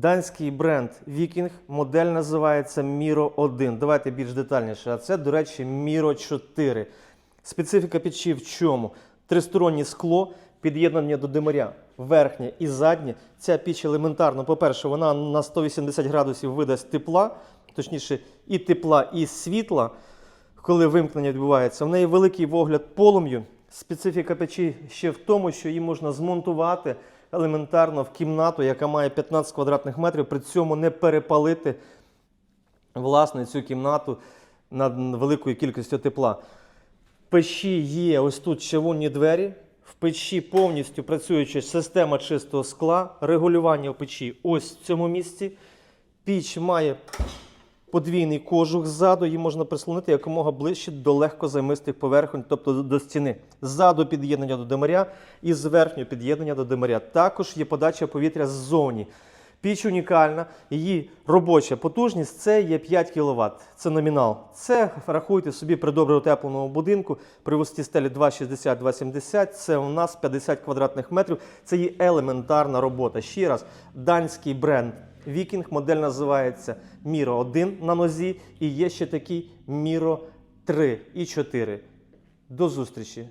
Данський бренд Viking, модель називається Miro 1. Давайте більш детальніше. А це, до речі, Miro 4. Специфіка печі в чому? Тристороннє скло, під'єднання до димаря, верхнє і заднє. Ця піч елементарно, по-перше, вона на 180 градусів видасть тепла, точніше, і тепла, і світла, коли вимкнення відбувається. В неї великий вигляд полум'ю. Специфіка печі ще в тому, що її можна змонтувати елементарно в кімнату, яка має 15 квадратних метрів, при цьому не перепалити власне цю кімнату над великою кількістю тепла. В печі є ось тут чавунні двері. В печі повністю працююча система чистого скла, регулювання в печі ось в цьому місці. Піч має подвійний кожух ззаду, її можна прислонити якомога ближче до легкозаймистих поверхонь, тобто до- стіни. Ззаду під'єднання до димаря і з верхнього під'єднання до димаря. Також є подача повітря ззовні. Піч унікальна, її робоча потужність це є 5 кВт. Це номінал. Це рахуйте собі при добре утепленому будинку при висоті стелі 2,60-2,70. Це у нас 50 квадратних метрів. Це є елементарна робота. Ще раз, данський бренд Viking, модель називається Міро 1 на нозі, і є ще такий Міро 3 і 4. До зустрічі!